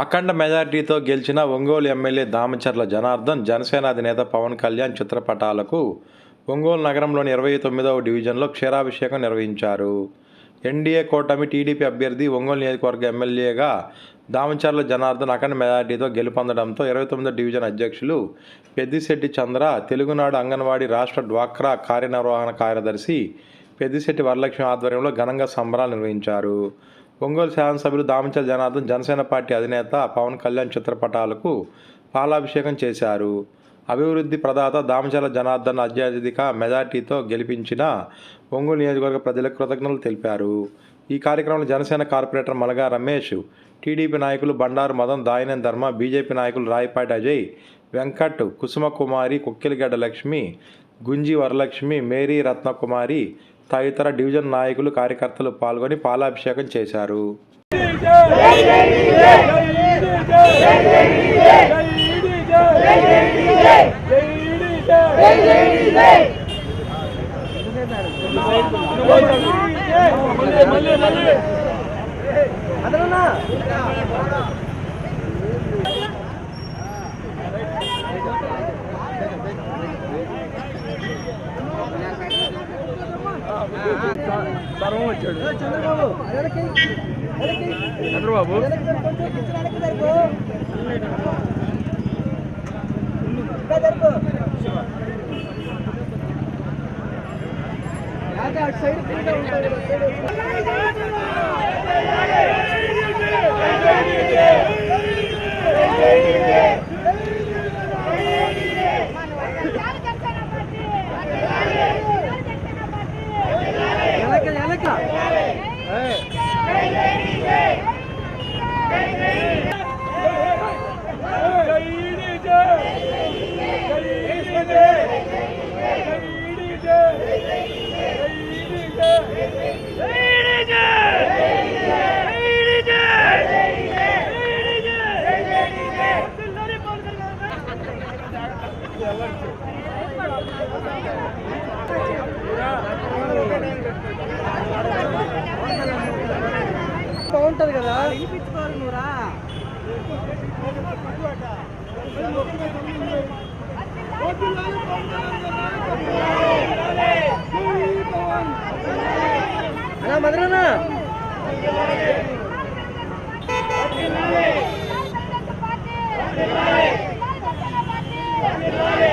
అఖండ మెజార్టీతో గెలిచిన ఒంగోలు ఎమ్మెల్యే దామచర్ల జనార్దన్ జనసేన అధినేత పవన్ కళ్యాణ్ చిత్రపటాలకు ఒంగోలు నగరంలోని ఇరవై తొమ్మిదవ డివిజన్లో క్షీరాభిషేకం నిర్వహించారు. ఎన్డీఏ కూటమి టీడీపీ అభ్యర్థి ఒంగోలు నియోజకవర్గ ఎమ్మెల్యేగా దామచర్ల జనార్దన్ అఖండ మెజార్టీతో గెలుపొందడంతో ఇరవై తొమ్మిదో డివిజన్ అధ్యక్షులు పెద్దిశెట్టి చంద్ర తెలుగునాడు అంగన్వాడీ రాష్ట్ర డ్వాక్రా కార్యనిర్వహణ కార్యదర్శి పెద్దిశెట్టి వరలక్ష్మి ఆధ్వర్యంలో ఘనంగా సంబరాలు నిర్వహించారు. ఒంగోలు శాసనసభ్యులు దామచల్ జనార్దన్ జనసేన పార్టీ అధినేత పవన్ కళ్యాణ్ చిత్రపటాలకు పాలాభిషేకం చేశారు. అభివృద్ధి ప్రదాత దామచల జనార్దన్ అత్యధిక మెజార్టీతో గెలిపించిన ఒంగోలు నియోజకవర్గ ప్రజలకు కృతజ్ఞతలు తెలిపారు. ఈ కార్యక్రమంలో జనసేన కార్పొరేటర్ మలగా రమేష్ టీడీపీ నాయకులు బండారు మదన్ దాయనం ధర్మ బీజేపీ నాయకులు రాయపాటి అజయ్ వెంకట్ కుసుమకుమారి కుక్కిలిగడ్డ లక్ష్మి గుంజి వరలక్ష్మి మేరీ రత్నకుమారి తదితర డివిజన్ నాయకులు కార్యకర్తలు పాల్గొని పాలాభిషేకం చేశారు సర్వం వచ్చాడు చంద్రబాబు. అటు సైడ్ ఉంటాడు బాగుంటది కదా అన్నా మధురనా ఒక Yeah.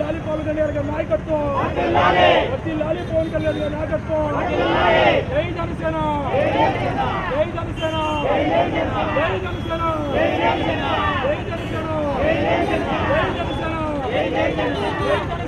లాలి పవన్ కళ్యాణ్ గారి నాయకత్వం వచ్చి లాలి పవన్ కళ్యాణ్ గారి నాయకత్వం జై జనసేన జై జనసేన జై జనసేన జై జనసేన జై జనసేన జై జనసేన జై జనసేన!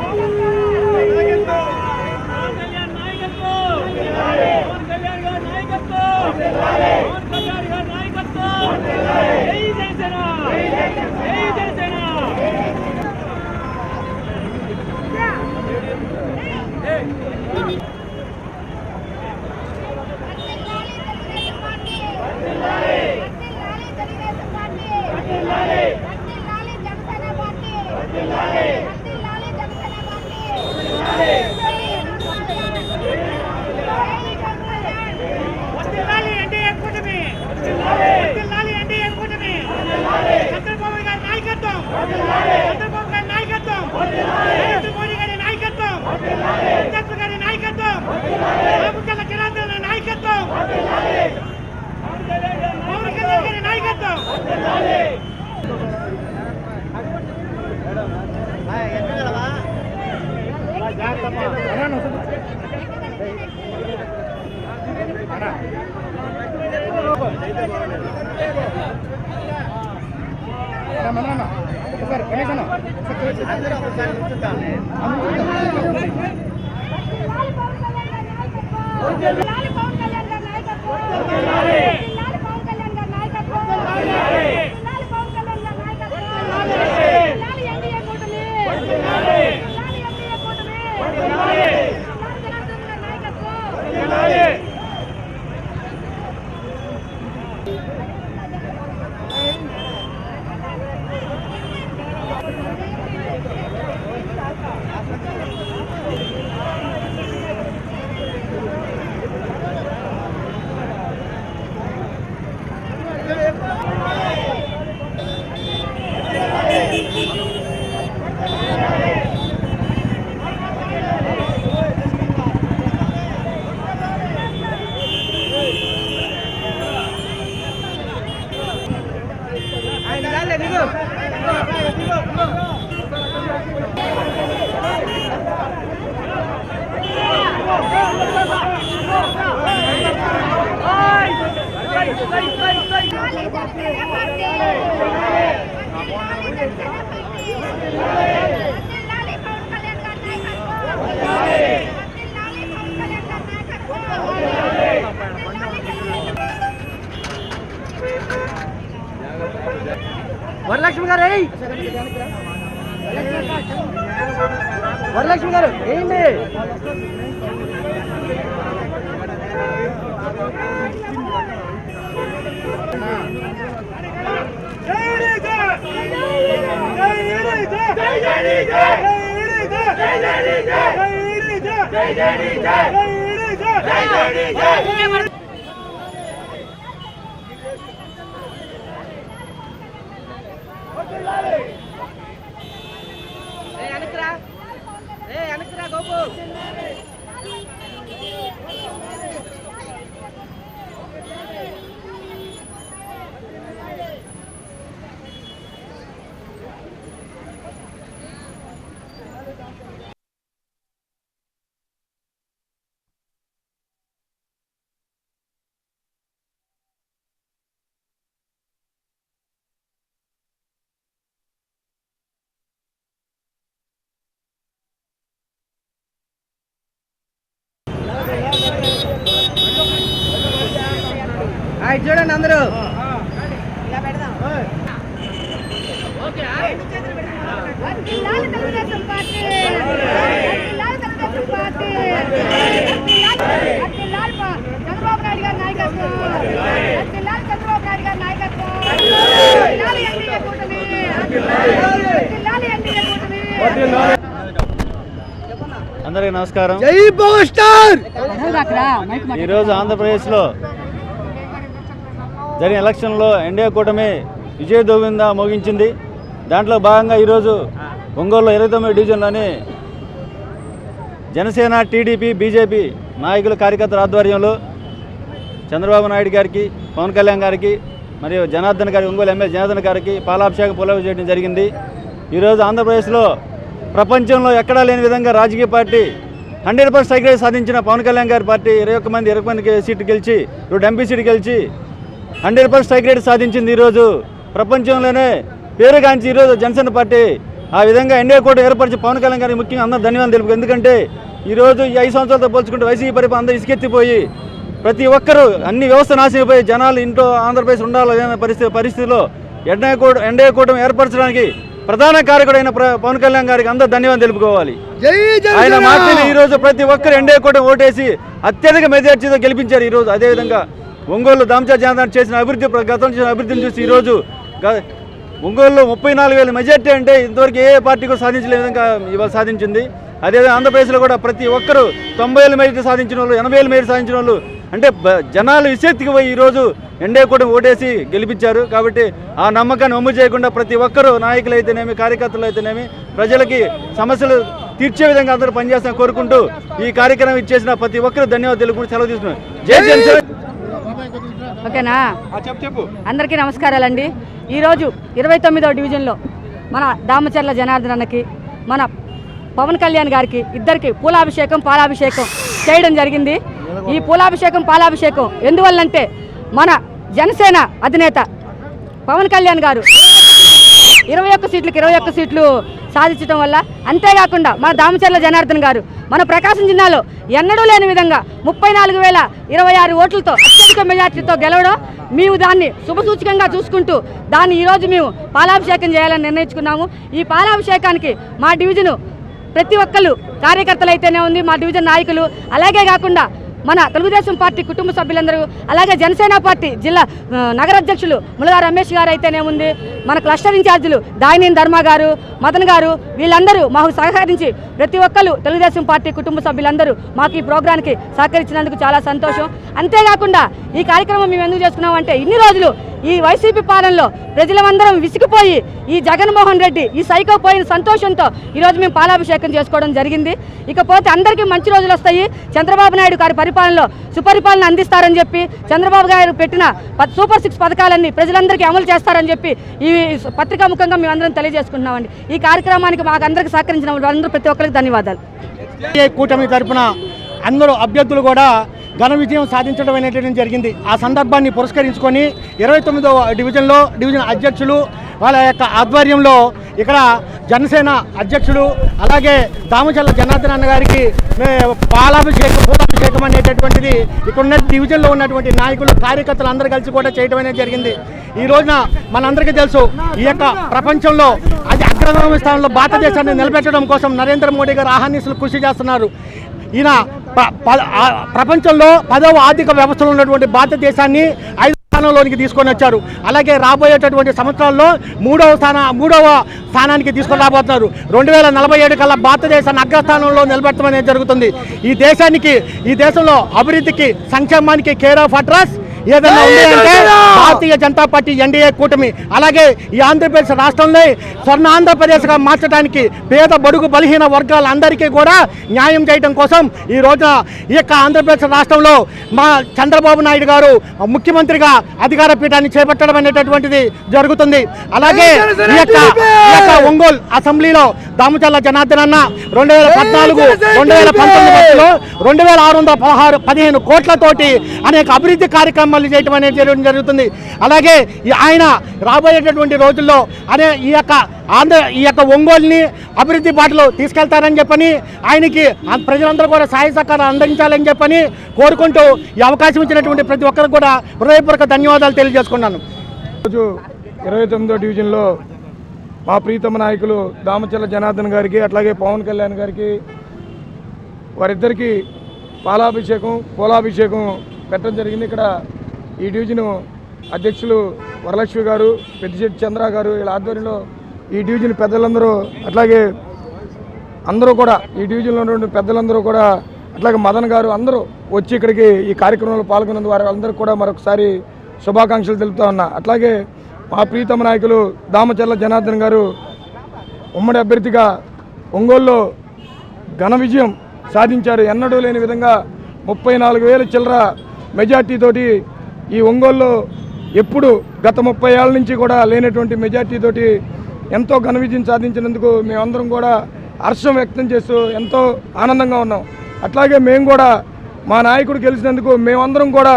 పవన్ కళ్యాణ్ నాయకత్వం పవన్ కళ్యాణ్ గారి నాయకత్వం పవన్ కళ్యాణ్ గారి నాయకత్వం జై జనసేన జై జనసేన వర్ధిల్లాలి ఎన్డీఏ కూటమి వర్ధిల్లాలి ఎన్డీఏ కూటమి చంద్రబాబు గారి నాయకత్వం చంద్రబాబు గారి నాయకత్వం నరేంద్ర మోడీ గారి నాయకత్వం అంబేద్కర్ గారి నాయకత్వం లాలి పవన్ కళ్యాణ్ గారి నాయకత్వం లాలి పవన్ కళ్యాణ్ గారి నాయకత్వం లాలి పవన్ కళ్యాణ్ గారి నాయకత్వం లాలి ఎన్డీఏ కూటమి లాలి ఎన్డీఏ కూటమి లాలి జనార్దన్ గారి నాయకత్వం లాలి జనసేన పార్టీ లాలి జనసేన పార్టీ లాలి పవన్ కళ్యాణ్ గారి నాయకత్వం లాలి పవన్ కళ్యాణ్ గారి నాయకత్వం వరలక్ష్మి గారు ఏయ్ వరలక్ష్మి గారు ఏంటి హాయ్ చూడండి అందరూ లాలి తెలుగుదేశం పార్టీ లాలి తెలుగుదేశం పార్టీ. లాలి చంద్రబాబు నాయుడు గారి నాయకత్వం. లాలి. చంద్రబాబు నాయుడు గారి నాయకత్వం. లాలి. ఎన్డీఏ కూటమి. లాలి. ఎన్డీఏ కూటమి. అందరికీ నమస్కారం. జై పవర్ స్టార్ ఈరోజు ఆంధ్రప్రదేశ్లో జరిగిన ఎలక్షన్లో ఎన్డీఏ కూటమి విజయ దోవింద మోగించింది. దాంట్లో భాగంగా ఈరోజు ఒంగోలులో ఇరవై తొమ్మిది డివిజన్లోని జనసేన టీడీపీ బీజేపీ నాయకుల కార్యకర్తల ఆధ్వర్యంలో చంద్రబాబు నాయుడు గారికి పవన్ కళ్యాణ్ గారికి మరియు జనార్దన్ గారి ఒంగోలు ఎమ్మెల్యే జనార్దన్ గారికి పాలాభిషేకం పులవి చేయడం జరిగింది. ఈరోజు ఆంధ్రప్రదేశ్లో ప్రపంచంలో ఎక్కడా లేని విధంగా రాజకీయ పార్టీ హండ్రెడ్ పర్సెంట్ సాధించిన పవన్ కళ్యాణ్ గారి పార్టీ ఇరవై ఒక్క మంది ఇరవై మంది సీటు గెలిచి రెండు ఎంపీ సీటు గెలిచి హండ్రెడ్ పర్సెంట్ స్ట్రైక్ రేట్ సాధించింది ఈరోజు. ప్రపంచంలోనే పేరుగాంచి ఈరోజు జనసేన పార్టీ ఆ విధంగా ఎన్డీఏ కూడా ఏర్పరిచి పవన్ కళ్యాణ్ గారికి ముఖ్యంగా అందరూ ధన్యవాదాలు తెలుపు ఎందుకంటే ఈరోజు ఈ ఐదు సంవత్సరాలతో పోల్చుకుంటే వైసీపీ పరిపాలన అందరూ ఇసుకెత్తిపోయి ప్రతి ఒక్కరూ అన్ని వ్యవస్థ నాశనమైపోయి జనాలు ఇంట్లో ఆంధ్రప్రదేశ్ ఉండాలనే పరిస్థితి పరిస్థితిలో ఎన్డీఏ కూడా ఎన్డీఏ కూటమి ఏర్పరచడానికి ప్రధాన కారకుడైన ప్ర- పవన్ కళ్యాణ్ గారికి అందరూ ధన్యవాదాలు తెలుపుకోవాలి. ఆయన మాటలు ఈ రోజు ప్రతి ఒక్కరు ఎన్డీఏ కూడా ఓటేసి అత్యధిక మెజార్టీతో గెలిపించారు ఈ రోజు అదేవిధంగా ఒంగోలు దామచా జనార్దన్ చేసిన అభివృద్ధి గతంలో చేసిన అభివృద్ధిని చూసి ఈ రోజు ఒంగోలులో ముప్పై నాలుగు వేల మెజార్టీ అంటే ఇంతవరకు ఏ పార్టీ కూడా సాధించలే విధంగా ఇవాళ సాధించింది. అదేవిధంగా ఆంధ్రప్రదేశ్లో కూడా ప్రతి ఒక్కరు తొంభై వేల మెజార్టీ సాధించిన వాళ్ళు ఎనభై వేల మెజార్టీ సాధించిన వాళ్ళు అంటే జనాలు విశక్తికి పోయి ఈరోజు ఎన్డీఏ కూడా ఓటేసి గెలిపించారు. కాబట్టి ఆ నమ్మకాన్ని అమ్ము చేయకుండా ప్రతి ఒక్కరూ నాయకులు అయితేనేమి కార్యకర్తలు అయితేనేమి ప్రజలకి సమస్యలు తీర్చే విధంగా అందరూ పనిచేస్తాం కోరుకుంటూ ఈ కార్యక్రమం ఇచ్చేసిన ప్రతి ఒక్కరు ధన్యవాదాలు కూడా సెలవు తీసుకున్నాను జై ఓకేనా? చెప్పు చెప్పు. అందరికీ నమస్కారాలండి. ఈరోజు ఇరవై తొమ్మిదో డివిజన్లో మన దామచర్ల జనార్దన్ అన్నకి మన పవన్ కళ్యాణ్ గారికి ఇద్దరికి పూలాభిషేకం పాలాభిషేకం చేయడం జరిగింది. ఈ పూలాభిషేకం పాలాభిషేకం ఎందువల్లంటే మన జనసేన అధినేత పవన్ కళ్యాణ్ గారు ఇరవై ఒక్క సీట్లకు ఇరవై ఒక్క సీట్లు సాధించడం వల్ల అంతేకాకుండా మన దామచర్ల జనార్దన్ గారు మన ప్రకాశం జిల్లాలో ఎన్నడూ లేని విధంగా ముప్పై నాలుగు వేల ఇరవై ఆరు ఓట్లతో అత్యధిక మెజార్టీతో గెలవడం మేము దాన్ని శుభసూచకంగా చూసుకుంటూ దాన్ని ఈరోజు మేము పాలాభిషేకం చేయాలని నిర్ణయించుకున్నాము. ఈ పాలాభిషేకానికి మా డివిజను ప్రతి ఒక్కరు కార్యకర్తలు అయితేనే ఉంది మా డివిజన్ నాయకులు. అలాగే కాకుండా మన తెలుగుదేశం పార్టీ కుటుంబ సభ్యులందరూ అలాగే జనసేన పార్టీ జిల్లా నగర అధ్యక్షులు ములగా రమేష్ గారు అయితేనే ఉంది. మన క్లస్టర్ ఇన్ఛార్జీలు దాయినేని ధర్మ గారు మదన్ గారు వీళ్ళందరూ మాకు సహకరించి ప్రతి ఒక్కరు తెలుగుదేశం పార్టీ కుటుంబ సభ్యులందరూ మాకు ఈ ప్రోగ్రాంకి సహకరించినందుకు చాలా సంతోషం. అంతేకాకుండా ఈ కార్యక్రమం మేము ఎందుకు చేసుకున్నామంటే ఇన్ని రోజులు ఈ వైసీపీ పాలనలో ప్రజలందరం విసిగిపోయి ఈ జగన్మోహన్ రెడ్డి ఈ సైకో పోయిన సంతోషంతో ఈరోజు మేము పాలాభిషేకం చేసుకోవడం జరిగింది. ఇకపోతే అందరికీ మంచి రోజులు వస్తాయి. చంద్రబాబు నాయుడు గారి పరిపాలనలో సుపరిపాలన అందిస్తారని చెప్పి చంద్రబాబు గారు పెట్టిన ప- సూపర్ సిక్స్ పథకాలన్నీ ప్రజలందరికీ అమలు చేస్తారని చెప్పి ఈ పత్రికా ముఖంగా మేమందరం తెలియజేసుకుంటున్నామండి. ఈ కార్యక్రమానికి మాకు అందరికీ సహకరించిన వాళ్ళందరూ ప్రతి ఒక్కరికి ధన్యవాదాలు. కూటమి తరపున అందరూ అభ్యర్థులు కూడా ఘన విజయం సాధించడం అనేటువంటి జరిగింది. ఆ సందర్భాన్ని పురస్కరించుకొని ఇరవై తొమ్మిదవ డివిజన్లో డివిజన్ అధ్యక్షులు వాళ్ళ యొక్క ఆధ్వర్యంలో ఇక్కడ జనసేన అధ్యక్షులు అలాగే దామచల్ల జనార్దన్ అన్న గారికి పాలాభిషేకం పూలాభిషేకం అనేటటువంటిది ఇక్కడ ఉన్న డివిజన్లో ఉన్నటువంటి నాయకులు కార్యకర్తలు అందరూ కలిసి కూడా చేయడం అనేది జరిగింది. ఈ రోజున మనందరికీ తెలుసు ఈ యొక్క ప్రపంచంలో అది అగ్రగామి స్థానంలో భారతదేశాన్ని నిలబెట్టడం కోసం నరేంద్ర మోడీ గారు ఆహానీసులు కృషి చేస్తున్నారు. ఈయన ప్రపంచంలో పదవ ఆర్థిక వ్యవస్థలో ఉన్నటువంటి భారతదేశాన్ని ఐదు స్థానంలోనికి తీసుకొని వచ్చారు. అలాగే రాబోయేటటువంటి సంవత్సరాల్లో మూడవ స్థాన మూడవ స్థానానికి తీసుకొని రాబోతున్నారు. రెండు వేల నలభై ఏడు కల్లా భారతదేశాన్ని అగ్రస్థానంలో నిలబెట్టడం అనేది జరుగుతుంది. ఈ దేశానికి ఈ దేశంలో అభివృద్ధికి సంక్షేమానికి కేర్ ఆఫ్ అడ్రస్ ఏదైనా ఉంది అంటే భారతీయ జనతా పార్టీ ఎన్డీఏ కూటమి అలాగే ఈ ఆంధ్రప్రదేశ్ రాష్ట్రంలో స్వర్ణ ఆంధ్రప్రదేశ్గా మార్చడానికి పేద బడుగు బలహీన వర్గాలందరికీ కూడా న్యాయం చేయడం కోసం ఈ రోజున ఈ యొక్క ఆంధ్రప్రదేశ్ రాష్ట్రంలో మా చంద్రబాబు నాయుడు గారు ముఖ్యమంత్రిగా అధికార పీఠాన్ని చేపట్టడం అనేటటువంటిది జరుగుతుంది. అలాగే ఈ యొక్క ఒంగోలు అసెంబ్లీలో దామచల్ల జనార్దన్ అన్న రెండు వేల పద్నాలుగు రెండు వేల పంతొమ్మిది రెండు వేల ఆరు వందల పదహారు పదిహేను కోట్లతోటి అనేక అభివృద్ధి కార్యక్రమాలు చేయడం అనేది జరగడం జరుగుతుంది. అలాగే ఈ ఆయన రాబోయేటటువంటి రోజుల్లో అనే ఈ యొక్క ఆంధ్ర ఈ యొక్క ఒంగోలుని అభివృద్ధి బాటలో తీసుకెళ్తారని చెప్పని ఆయనకి ప్రజలందరూ కూడా సహాయ సహకారం అందించాలని చెప్పని కోరుకుంటూ ఈ అవకాశం ఇచ్చినటువంటి ప్రతి ఒక్కరికి కూడా హృదయపూర్వక ధన్యవాదాలు తెలియజేసుకున్నాను. రోజు ఇరవై తొమ్మిదో డివిజన్లో మా ప్రీతమ నాయకులు దామచల్ల జనార్దన్ గారికి అట్లాగే పవన్ కళ్యాణ్ గారికి వారిద్దరికి పాలాభిషేకం పూలాభిషేకం పెట్టడం జరిగింది. ఇక్కడ ఈ డివిజను అధ్యక్షులు వరలక్ష్మి గారు పెద్దిశెట్టి చంద్ర గారు వీళ్ళ ఆధ్వర్యంలో ఈ డివిజన్ పెద్దలందరూ అట్లాగే అందరూ కూడా ఈ డివిజన్లో ఉన్నటువంటి పెద్దలందరూ కూడా అట్లాగే మదన్ గారు అందరూ వచ్చి ఇక్కడికి ఈ కార్యక్రమంలో పాల్గొన్నందుకు వారి అందరూ కూడా మరొకసారి శుభాకాంక్షలు తెలుపుతా ఉన్నా. అట్లాగే మా ప్రీతమ నాయకులు దామచర్ల జనార్దన్ గారు ఉమ్మడి అభ్యర్థిగా ఒంగోలులో ఘన విజయం సాధించారు. ఎన్నడూ లేని విధంగా ముప్పై నాలుగు వేల చిల్లర మెజార్టీతోటి ఈ ఒంగోలులో ఎప్పుడు గత ముప్పై ఏళ్ళ నుంచి కూడా లేనటువంటి మెజార్టీతోటి ఎంతో ఘన విజయం సాధించినందుకు మేమందరం కూడా హర్షం వ్యక్తం చేస్తూ ఎంతో ఆనందంగా ఉన్నాం. అట్లాగే మేము కూడా మా నాయకుడు గెలిచినందుకు మేమందరం కూడా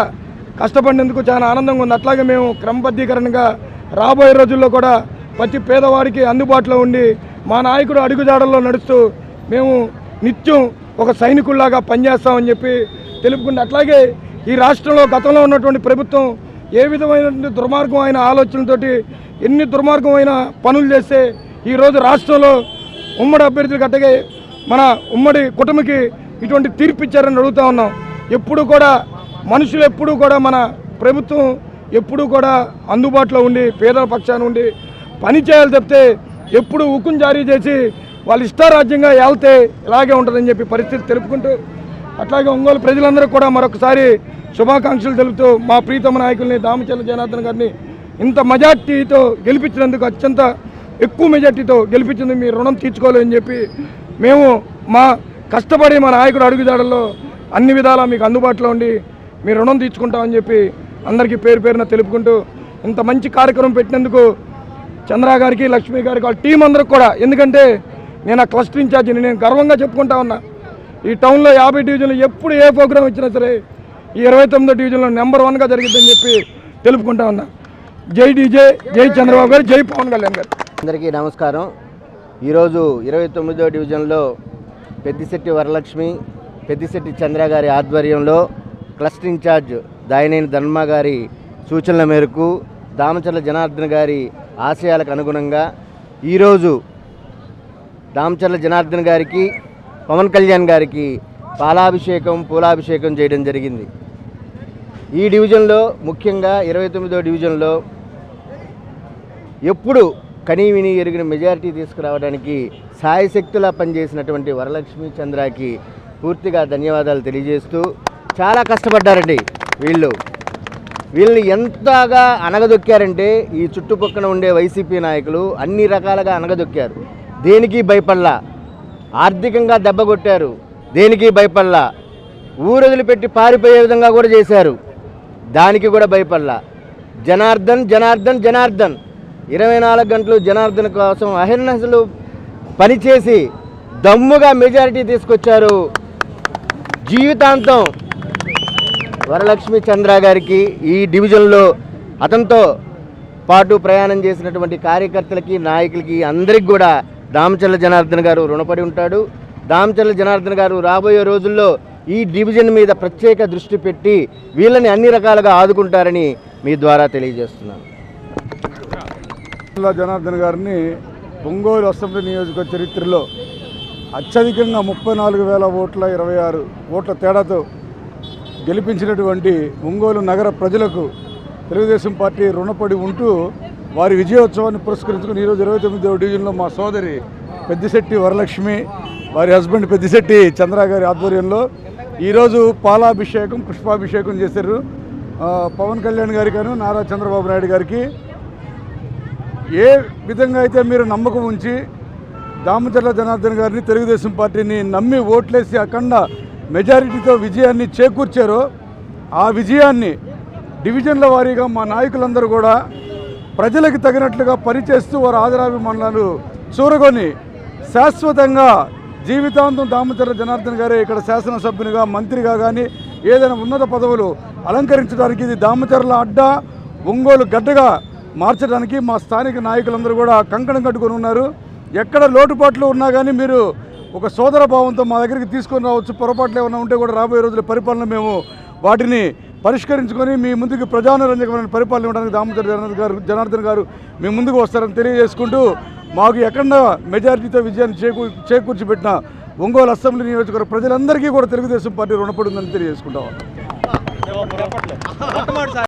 కష్టపడినందుకు చాలా ఆనందంగా ఉంది. అట్లాగే మేము క్రమబద్ధీకరణగా రాబోయే రోజుల్లో కూడా ప్రతి పేదవాడికి అందుబాటులో ఉండి మా నాయకుడు అడుగుజాడల్లో నడుస్తూ మేము నిత్యం ఒక సైనికుల్లాగా పనిచేస్తామని చెప్పి తెలుపుకుంటే అట్లాగే ఈ రాష్ట్రంలో గతంలో ఉన్నటువంటి ప్రభుత్వం ఏ విధమైనటువంటి దుర్మార్గమైన ఆలోచనలతోటి ఎన్ని దుర్మార్గమైన పనులు చేస్తే ఈరోజు రాష్ట్రంలో ఉమ్మడి అభ్యర్థులకు అట్టగే మన ఉమ్మడి కుటుంబకి ఇటువంటి తీర్పు ఇచ్చారని అడుగుతా ఉన్నాం. ఎప్పుడు కూడా మనుషులు ఎప్పుడూ కూడా మన ప్రభుత్వం ఎప్పుడూ కూడా అందుబాటులో ఉండి పేదల పక్షాన ఉండి పని చేయాలి తప్పితే ఎప్పుడు ఉక్కును జారీ చేసి వాళ్ళు ఇష్టారాజ్యంగా వెళ్తే ఇలాగే ఉంటుందని చెప్పి పరిస్థితి తెలుపుకుంటూ అట్లాగే ఒంగోలు ప్రజలందరూ కూడా మరొకసారి శుభాకాంక్షలు తెలుపుతూ మా ప్రీతమ నాయకుల్ని దామచల్ల జనార్దన్ గారిని ఇంత మెజార్టీతో గెలిపించినందుకు అత్యంత ఎక్కువ మెజార్టీతో గెలిపించింది మీ రుణం తీర్చుకోలేని చెప్పి మేము మా కష్టపడి మా నాయకుడు అడుగుదాడల్లో అన్ని విధాలా మీకు అందుబాటులో ఉండి మీ రుణం తీర్చుకుంటామని చెప్పి అందరికీ పేరు పేరున తెలుపుకుంటూ ఇంత మంచి కార్యక్రమం పెట్టినందుకు చంద్ర గారికి లక్ష్మి గారికి వాళ్ళ టీం అందరికి కూడా. ఎందుకంటే నేను ఆ క్లస్టర్ ఇన్ఛార్జిని నేను గర్వంగా చెప్పుకుంటా ఉన్నా. ఈ టౌన్లో యాభై డివిజన్లు ఎప్పుడు ఏ ప్రోగ్రాం ఇచ్చినా సరే ఈ ఇరవై తొమ్మిదో డివిజన్లో నెంబర్ వన్గా జరిగిద్దని చెప్పి తెలుపుకుంటా ఉన్నా. జై డీజే జై చంద్రబాబు గారు జై పవన్ కళ్యాణ్ గారు. అందరికీ నమస్కారం. ఈరోజు ఇరవై తొమ్మిదో డివిజన్లో పెద్దిశెట్టి వరలక్ష్మి పెద్దిశెట్టి చంద్ర గారి ఆధ్వర్యంలో క్లస్టర్ ఇన్ఛార్జ్ దాయనేని ధర్మ గారి సూచనల మేరకు దామచర్ల జనార్దన్ గారి ఆశయాలకు అనుగుణంగా ఈరోజు దామచర్ల జనార్దన్ గారికి పవన్ కళ్యాణ్ గారికి పాలాభిషేకం పూలాభిషేకం చేయడం జరిగింది. ఈ డివిజన్లో ముఖ్యంగా ఇరవై తొమ్మిదో డివిజన్లో ఎప్పుడు కనీవిని ఎరిగిన మెజారిటీ తీసుకురావడానికి సాయశక్తులా పనిచేసినటువంటి వరలక్ష్మి చంద్రకి పూర్తిగా ధన్యవాదాలు తెలియజేస్తూ చాలా కష్టపడ్డారండి వీళ్ళు. వీళ్ళని ఎంతగా అనగదొక్కారంటే ఈ చుట్టుపక్కన ఉండే వైసీపీ నాయకులు అన్ని రకాలుగా అనగదొక్కారు దేనికి భయపడలా? ఆర్థికంగా దెబ్బ కొట్టారు. దేనికి భయపడలా? ఊరొదిలి పెట్టి పారిపోయే విధంగా కూడా చేశారు. దానికి కూడా భయపడలా. జనార్దన్ జనార్దన్ జనార్దన్. ఇరవై నాలుగు గంటలు జనార్దన్ కోసం అహర్నశలు పనిచేసి దమ్ముగా మెజారిటీ తీసుకొచ్చారు. జీవితాంతం వరలక్ష్మి చంద్ర గారికి ఈ డివిజన్లో అతనితో పాటు ప్రయాణం చేసినటువంటి కార్యకర్తలకి నాయకులకి అందరికి కూడా దామచల్ల జనార్దన్ గారు రుణపడి ఉంటాడు. దామచల్ల జనార్దన్ గారు రాబోయే రోజుల్లో ఈ డివిజన్ మీద ప్రత్యేక దృష్టి పెట్టి వీళ్ళని అన్ని రకాలుగా ఆదుకుంటారని మీ ద్వారా తెలియజేస్తున్నాను. జనార్దన్ గారిని ఒంగోలు అసెంబ్లీ నియోజక చరిత్రలో అత్యధికంగా ముప్పై నాలుగు వేల ఓట్ల ఇరవై ఆరు ఓట్ల తేడాతో గెలిపించినటువంటి ఒంగోలు నగర ప్రజలకు తెలుగుదేశం పార్టీ రుణపడి ఉంటూ వారి విజయోత్సవాన్ని పురస్కరించుకుని ఈరోజు ఇరవై తొమ్మిదవ డివిజన్లో మా సోదరి పెద్దిశెట్టి వరలక్ష్మి వారి హస్బెండ్ పెద్దిశెట్టి చంద్ర గారి ఆధ్వర్యంలో ఈరోజు పాలాభిషేకం పుష్పాభిషేకం చేశారు. పవన్ కళ్యాణ్ గారికను నారా చంద్రబాబు నాయుడు గారికి ఏ విధంగా అయితే మీరు నమ్మకం ఉంచి దామచర్ల జనార్దన్ గారిని తెలుగుదేశం పార్టీని నమ్మి ఓట్లేసి అఖండ మెజారిటీతో విజయాన్ని చేకూర్చారో ఆ విజయాన్ని డివిజన్ల వారీగా మా నాయకులందరూ కూడా ప్రజలకు తగినట్లుగా పనిచేస్తూ వారి ఆదరాభిమానాలు చూరగొని శాశ్వతంగా జీవితాంతం దామచర్ల జనార్దన్ గారే ఇక్కడ శాసనసభ్యునిగా మంత్రిగా కానీ ఏదైనా ఉన్నత పదవులు అలంకరించడానికి ఇది దామచర్ల అడ్డ ఒంగోలు గడ్డగా మార్చడానికి మా స్థానిక నాయకులందరూ కూడా కంకణం కట్టుకొని ఉన్నారు. ఎక్కడ లోటుపాట్లు ఉన్నా కానీ మీరు ఒక సోదర భావంతో మా దగ్గరికి తీసుకొని రావచ్చు. పొరపాట్లు ఏమైనా ఉంటే కూడా రాబోయే రోజుల పరిపాలన మేము వాటిని పరిష్కరించుకొని మీ ముందుకు ప్రజానురంజకమైన పరిపాలన ఇవ్వడానికి దామోదర్ జనార్దన్ గారు జనార్దన్ గారు మీ ముందుకు వస్తారని తెలియజేసుకుంటూ మాకు ఎక్కడ మెజారిటీతో విజయాన్ని చేకూ చేకూర్చిపెట్టిన ఒంగోలు అసెంబ్లీ నియోజకవర్గ ప్రజలందరికీ కూడా తెలుగుదేశం పార్టీ రుణపడి ఉందని తెలియజేసుకుంటాం.